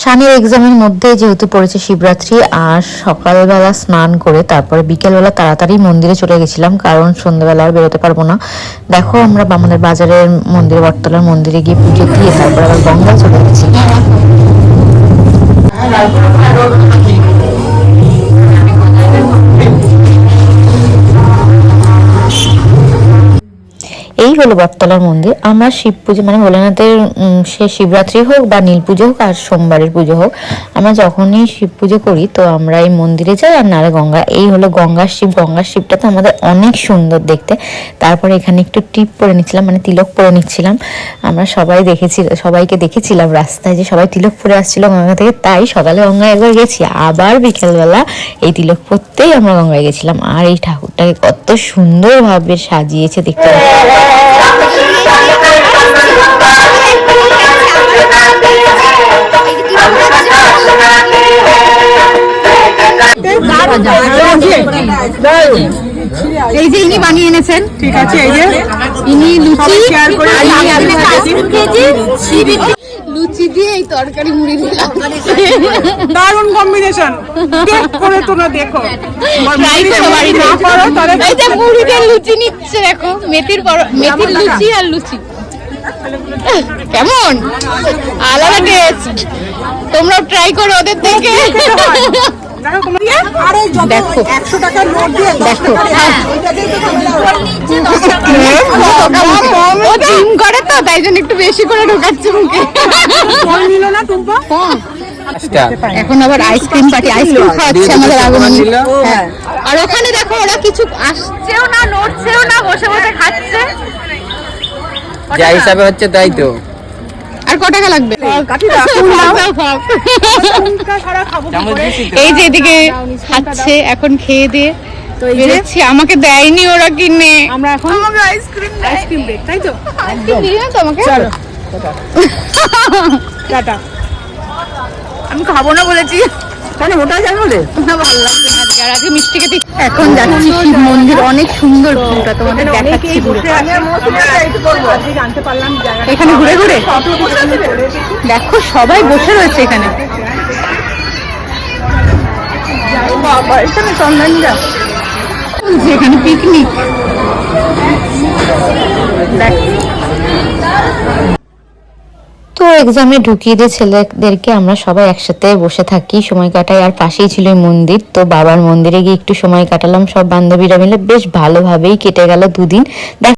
সানের এক্সামের মধ্যে যেহেতু পড়েছে শিবরাত্রি, আর সকালবেলা স্নান করে তারপরে বিকেলবেলা তাড়াতাড়ি মন্দিরে চলে গেছিলাম, কারণ সন্ধ্যাবেলা আর বেরোতে পারব না। দেখো আমরা আমাদের বাজারের মন্দির, বটতলার মন্দিরে গিয়ে পুজো দিয়ে তারপরে আবার গঙ্গা চলে গেছি। হলো বটতলার মন্দির। আমার শিব পুজো মানে ভোলেনাথের সে শিবরাত্রি হোক বা নীল পুজো হোক আর সোমবারের পুজো হোক, আমরা যখনই শিব পুজো করি তো আমরা এই মন্দিরে যাই আর নারে গঙ্গা। এই হলো গঙ্গার শিব। গঙ্গার শিবটা তো আমাদের অনেক সুন্দর দেখতে। তারপরে এখানে একটু টিপ পরে নিচ্ছিলাম মানে তিলক পরে নিচ্ছিলাম। আমরা সবাই দেখেছি, সবাইকে দেখেছিলাম রাস্তায় যে সবাই তিলক পরে আসছিল গঙ্গা থেকে। তাই সকালে গঙ্গায় একবার গেছি। আবার বিকেলবেলা এই তিলক পরতেই আমরা গঙ্গায় গেছিলাম। আর এই ঠাকুরটাকে কত সুন্দরভাবে সাজিয়েছে দেখতে। এই যে ইনি বানিয়ে এনেছেন ঠিক আছে এই যে। ইনি লুচি আর তরকারি মুড়ি দিলাম দারুণ কম্বিনেশন করে তোমরা দেখো। ট্রাই করো বাড়িতে না করো। তাহলে এই যে মুড়িতে লুচি নিচ্ছে দেখো মেথির মেথির লুচি আর লুচি। কেমন? আলাদা টেস্ট তোমরাও ট্রাই করো ওদের থেকে। দেখো তোমরা দেখো। 100 টাকার নোট দিয়ে দেখো। হ্যাঁ। দিয়ে তোমরা জিম করে তো তাই জন্য একটু বেশি করে ঢোকাচ্ছে মুখে। টুম্পা? এখন আবার আইসক্রিম পার্টি আইসক্রিম খাওয়াচ্ছে আমাদের আগমন হ্যাঁ। আর ওখানে দেখো ওরা কিছু আসছেও না নড়ছেও না বসে বসে খাচ্ছে। যা হিসাবে হচ্ছে তাই তো। আর ক টাকা লাগবে? এই যে এদিকে খাচ্ছে এখন খেয়ে দিয়ে বেরোচ্ছি। আমাকে দেয়নি ওরা কিনে। আমরা এখন আইসক্রিম আইসক্রিম ব্রেক তাই তো? আইসক্রিম দিলি না তো আমাকে? চলো। টাটা। আমি খাব না বলেছি। তাহলে ওটা যাবে বলে? না ভালো লাগছে আজকে। আর আজকে মিষ্টি খেতে এখন যাচ্ছি শিব মন্দির অনেক সুন্দর ফুলটা তোমাদের দেখাচ্ছি ঘুরে। জানতে পারলাম জায়গাটা এখানে ঘুরে ঘুরে? দেখো সবাই বসে রয়েছে এখানে। বাবা এখানে চন্দন যা এখানে পিকনিক এক্সামে ঢুকিয়ে দিয়ে ছেলেদেরকে আমরা সবাই একসাথে বসে থাকি, সময় কাটাই। আর পাশেই ছিল মন্দির, তো বাবার মন্দিরে গিয়ে একটু সময় কাটালাম। সব বান্ধবীরা মিলে বেশ ভালোভাবেই কেটে গেল দুদিন। দেখ